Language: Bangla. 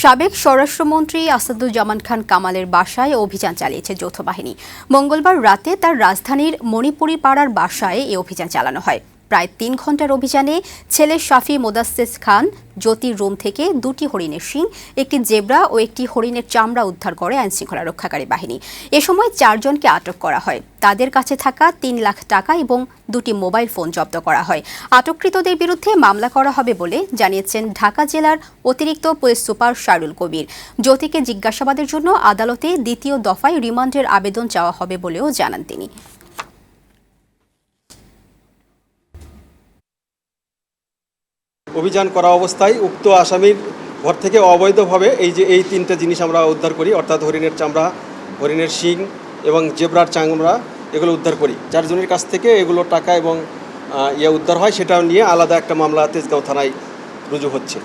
সাবেক স্বরাষ্ট্রমন্ত্রী আসাদুজ্জামান খান কামালের বাসায় অভিযান চালিয়েছে যৌথ বাহিনী মঙ্গলবার রাতে তার রাজধানীর মণিপুরি পাড়ার বাসায় এ অভিযান চালানো হয়। প্রায় তিন ঘণ্টার অভিযানে ছেলে শাফি মোদাসেস খান, জ্যোতির রুম থেকে দুটি হরিণের শিং, একটি জেব্রা ও একটি হরিণের চামড়া উদ্ধার করে আইনশৃঙ্খলা রক্ষাকারী বাহিনী। এ সময় চারজনকে আটক করা হয়। তাদের কাছে থাকা তিন লাখ টাকা এবং দুটি মোবাইল ফোন জব্দ করা হয়। আটককৃতদের বিরুদ্ধে মামলা করা হবে বলে জানিয়েছেন ঢাকা জেলার অতিরিক্ত পুলিশ সুপার শারুল কবির। জ্যোতিকে জিজ্ঞাসাবাদের জন্য আদালতে দ্বিতীয় দফায় রিমান্ডের আবেদন চাওয়া হবে বলেও জানান তিনি। অভিযান করা অবস্থায় উক্ত আসামির ঘর থেকে অবৈধভাবে এই যে এই তিনটা জিনিস আমরা উদ্ধার করি, অর্থাৎ হরিণের চামড়া, হরিণের শিং এবং জেব্রার চামড়া, এগুলো উদ্ধার করি। চারজনের কাছ থেকে এগুলো টাকা এবং ইয়ে উদ্ধার হয়, সেটা নিয়ে আলাদা একটা মামলা তেজগাঁও থানায় রুজু হচ্ছে।